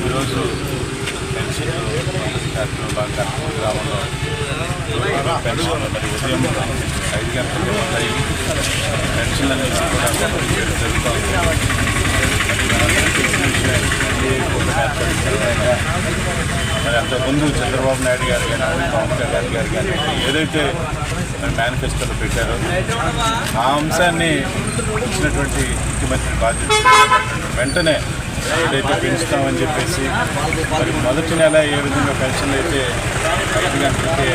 ఈరోజు పెన్షన్ కార్యక్రమం భాగంగా గ్రామంలో పెన్షన్ మరి ఉదయం ఐదు ఉంటాయి పెన్షన్లు అనేసి కూడా మరి మరి అంతకుముందు చంద్రబాబు నాయుడు గారు కానీ పవన్ కళ్యాణ్ గారు కానీ ఏదైతే మరి మేనిఫెస్టోలో పెట్టారో ఆ అంశాన్ని ఇచ్చినటువంటి ముఖ్యమంత్రి బాధ్యత. వెంటనే ఏదైతే పెంచుతామని చెప్పేసి మరి మొదటి నెల ఏ విధంగా పెన్షన్లు అయితే ఐదు గంటలకే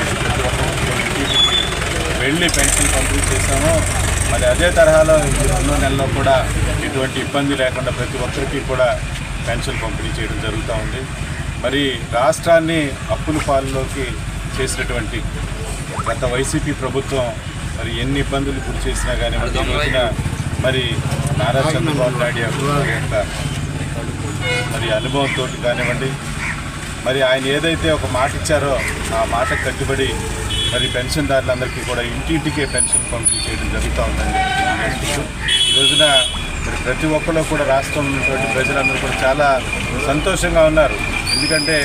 వెళ్ళి పెన్షన్ పంపిణీ చేశామో మరి అదే తరహాలో ఈ రెండో నెలలో కూడా ఎటువంటి ఇబ్బంది లేకుండా ప్రతి ఒక్కరికి కూడా పెన్షన్ పంపిణీ చేయడం జరుగుతూ ఉంది. మరి రాష్ట్రాన్ని అప్పుల పాలలోకి చేసినటువంటి గత వైసీపీ ప్రభుత్వం మరి ఎన్ని ఇబ్బందులు గురి చేసినా కానీ మరి రోజున మరి నారా చంద్రబాబు నాయుడు యొక్క మరి అనుభవంతో కానివ్వండి. మరి ఆయన ఏదైతే ఒక మాట ఇచ్చారో ఆ మాట కట్టుబడి మరి పెన్షన్దారులందరికీ కూడా ఇంటింటికే పెన్షన్ పంపిణీ చేయడం జరుగుతూ ఉందండి ఈ రోజున మరి ప్రతి ఒక్కరు కూడా రాష్ట్రంలో ప్రజలందరూ కూడా చాలా సంతోషంగా ఉన్నారు. ఎందుకంటే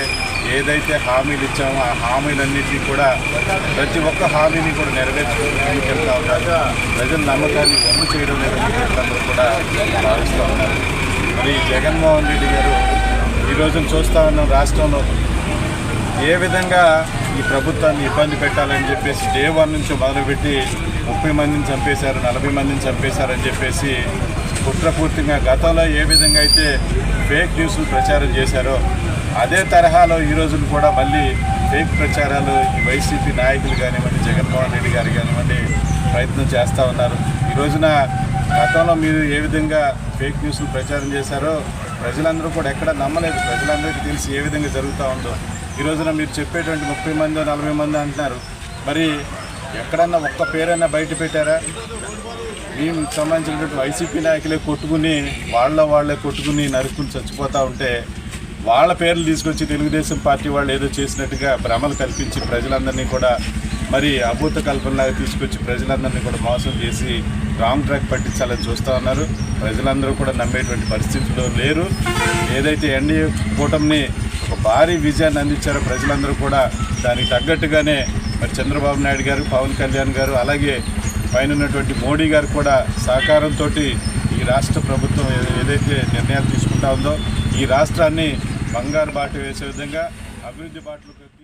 ఏదైతే హామీలు ఇచ్చామో ఆ హామీలన్నింటినీ కూడా ప్రతి ఒక్క హామీని కూడా నెరవేర్చుకుంటూ ఉన్నారు. ప్రజల నమ్మకాన్ని వమ్ము చేయడం లేదని కూడా భావిస్తూ ఉన్నారు. శ్రీ జగన్మోహన్ రెడ్డి గారు ఈరోజు చూస్తా చూస్తూ ఉన్నాం రాష్ట్రంలో. ఏ విధంగా ఈ ప్రభుత్వాన్ని ఇబ్బంది పెట్టాలని చెప్పేసి డే వన్ నుంచి మొదలుపెట్టి ముప్పై మందిని చంపేశారు నలభై మందిని చంపేశారని చెప్పేసి కుట్రపూర్తిగా గతంలో ఏ విధంగా అయితే ఫేక్ న్యూస్లు ప్రచారం చేశారో అదే తరహాలో ఈ రోజున కూడా మళ్ళీ ఫేక్ ప్రచారాలు వైసీపీ నాయకులు కానివ్వండి జగన్మోహన్ రెడ్డి గారు కానివ్వండి ప్రయత్నం చేస్తూ ఉన్నారు. ఈ రోజున గతంలో మీరు ఏ విధంగా ఫేక్ న్యూస్లు ప్రచారం చేశారో ప్రజలందరూ కూడా ఎక్కడ నమ్మలేదు. ప్రజలందరికీ తెలిసి ఏ విధంగా జరుగుతూ ఉందో. ఈ రోజున మీరు చెప్పేటువంటి ముప్పై మంది నలభై మంది అంటున్నారు. మరి ఎక్కడన్నా ఒక్క పేరైనా బయట పెట్టారా? మేము సంబంధించినటువంటి వైసీపీ నాయకులే కొట్టుకుని వాళ్ళ వాళ్ళే కొట్టుకుని నరుక్కుని చచ్చిపోతూ ఉంటే వాళ్ళ పేర్లు తీసుకొచ్చి తెలుగుదేశం పార్టీ వాళ్ళు ఏదో చేసినట్టుగా భ్రమలు కల్పించి ప్రజలందరినీ కూడా మరి అభూత కల్పనలాగా తీసుకొచ్చి ప్రజలందరినీ కూడా మోసం చేసి రాంగ్ ట్రాక్ పట్టించాలని చూస్తూ ఉన్నారు. ప్రజలందరూ కూడా నమ్మేటువంటి పరిస్థితుల్లో లేరు. ఏదైతే ఎన్డీఏ కూటమిని ఒక భారీ విజయాన్ని అందించారో ప్రజలందరూ కూడా దానికి తగ్గట్టుగానే మరి చంద్రబాబు నాయుడు గారు పవన్ కళ్యాణ్ గారు అలాగే పైన ఉన్నటువంటి మోడీ గారు కూడా సహకారంతో ఈ రాష్ట్ర ప్రభుత్వం ఏదైతే నిర్ణయాలు తీసుకుంటా ఉందో ఈ రాష్ట్రాన్ని బంగారు బాట వేసే విధంగా అభివృద్ధి బాటలు తీసుకు